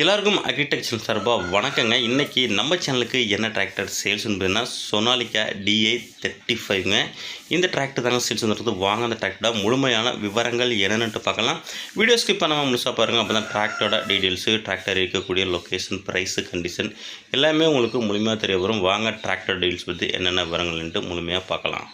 எல்லாருக்கும் அக்ரிடெக்சர் சார்பாக வணக்கங்க. இன்றைக்கி நம்ம சேனலுக்கு என்ன டிராக்டர் சேல்ஸ் பார்த்தீங்கன்னா சொனாலிக்கா டிஏ தேர்ட்டி ஃபைவ்ங்க இந்த டிராக்டர் தாங்க சேல்ஸ் வந்துருக்கு வாங்க அந்த டிராக்டரோட முழுமையான விவரங்கள் என்னென்னு பார்க்கலாம். வீடியோ ஸ்கிப் பண்ணாமல் முழுசாக பாருங்கள் அப்போ தான் டிராக்டரோட டீட்டெயில்ஸு டிராக்டர் இருக்கக்கூடிய லொக்கேஷன் ப்ரைஸு கண்டிஷன் எல்லாமே உங்களுக்கு முழுமையாக தெரிய வரும். வாங்க டிராக்டர் டீல்ஸ் பற்றி என்னென்ன விவரங்கள்ன்ட்டு முழுமையாக பார்க்கலாம்.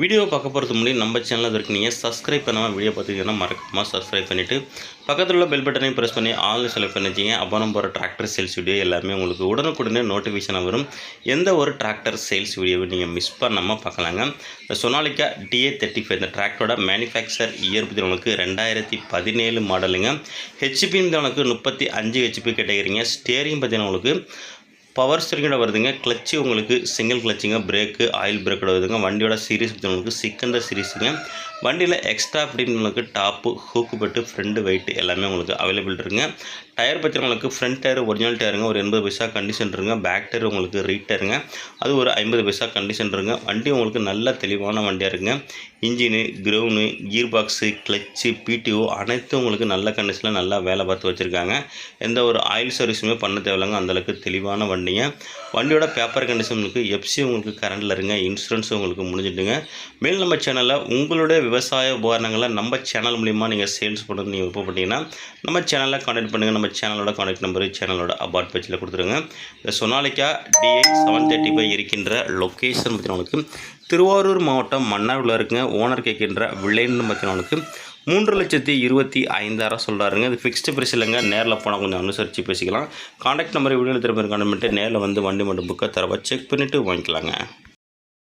வீடியோ பார்க்க போகிறதுக்கு முன்னாடி நம்ம சேனலில் இருக்கு நீங்கள் சப்ஸ்கிரைப் பண்ணாமல் வீடியோ பார்த்துக்கிட்டீங்கன்னா மறக்காமல் சப்ஸ்கிரைப் பண்ணிவிட்டு பக்கத்தில் உள்ள பெல் பட்டனையும் ப்ரெஸ் பண்ணி ஆல் செலக்ட் பண்ணிச்சிங்க அப்புறம் அப்போ நம்ம போகிற டிராக்டர் சேல்ஸ் வீடியோ எல்லாமே உங்களுக்கு உடனுக்குடனே நோட்டிஃபிகேஷனாக வரும். எந்த ஒரு டிராக்டர் சேல்ஸ் வீடியோவை நீங்கள் மிஸ் பண்ணாமல் பார்க்கலாங்க. இந்த சொனாலிக்கா டிஏ தேர்ட்டி ஃபைவ் இந்த டிராக்டரோட மேனுஃபேக்சர் இயர் பற்றி உங்களுக்கு ரெண்டாயிரத்தி பதினேழு மாடலுங்க ஹெச்பி உங்களுக்கு முப்பத்தி அஞ்சு ஹெச்பி கேட்டகிறீங்க ஸ்டேரிங் பார்த்தீங்கன்னா உங்களுக்கு பவர் ஸ்டீரிங்கோட வருதுங்க. கிளச்சு உங்களுக்கு சிங்கிள் கிளச்சுங்க பிரேக்கு ஆயில் பிரேக்கோட வருதுங்க. வண்டியோட சீரிஸ் உங்களுக்கு சிக்கந்த சீரிஸுங்க வண்டியில் எக்ஸ்ட்ரா அப்படின்னு உங்களுக்கு top hook bed front weight எல்லாமே உங்களுக்கு அவைலபிள் இருக்குங்க. டயர் பற்றி உங்களுக்கு ஃப்ரண்ட் டயர் ஒரிஜினல் டயருங்க ஒரு எண்பது பைசா கண்டிஷன் இருங்க பேக் டயர் உங்களுக்கு ரீட் டயருங்க அது ஒரு ஐம்பது பைசா கண்டிஷன் இருங்க வண்டி உங்களுக்கு நல்ல தெளிவான வண்டியாக இருக்குங்க. Engine crown gear box clutch PTO அனைத்தும் உங்களுக்கு நல்ல கண்டிஷனில் நல்லா வேலை பார்த்து வச்சுருக்காங்க. எந்த ஒரு ஆயில் சர்வீஸுமே பண்ண தேவையில்லைங்க. அந்தளவுக்கு தெளிவான வண்டி பண்ணிட்டீங்க வண்டியோட பேப்பர் கண்டிஷன் உங்களுக்கு எஃப்சி உங்களுக்கு கரண்டில் இருங்க. இன்சூரன்ஸ் உங்களுக்கு முடிஞ்சிட்டுங்க. மேல் நம்ம சேனலில் உங்களுடைய விவசாய உபகரணங்களை நம்ம சேனல் மூலிமா நீங்கள் சேல்ஸ் பண்ணுறது நீங்கள் விருப்பப்பட்டீங்கன்னா நம்ம சேனலில் காண்டாக்ட் பண்ணுங்கள் நம்ம சேனலோட காண்டாக்ட் நம்பர் சேனலோட அபார்ட் பேஜில் கொடுத்துருங்க. இந்த Sonalika DI seven thirty five இருக்கின்ற லொக்கேஷன் பற்றினவங்களுக்கு திருவாரூர் மாவட்டம் மன்னாரில் இருக்குங்க ஓனர் கேட்கின்ற விளைன்னு பற்றினவங்களுக்கு மூன்று லட்சத்தி இருபத்தி ஐந்தாயிரம் சொல்கிறாருங்க இது ஃபிக்ஸ்டு ப்ரைஸ் இல்லைங்க. நேரில் போனால் கொஞ்சம் அனுசரித்து பேசிக்கலாம். காண்டாக்ட் நம்பர் வீடியோ திரும்ப கான்டாக்ட் நேரில் வந்து வண்டி மட்டும் புக்கை தரவா செக் பண்ணிவிட்டு வாங்கிக்கலாங்க.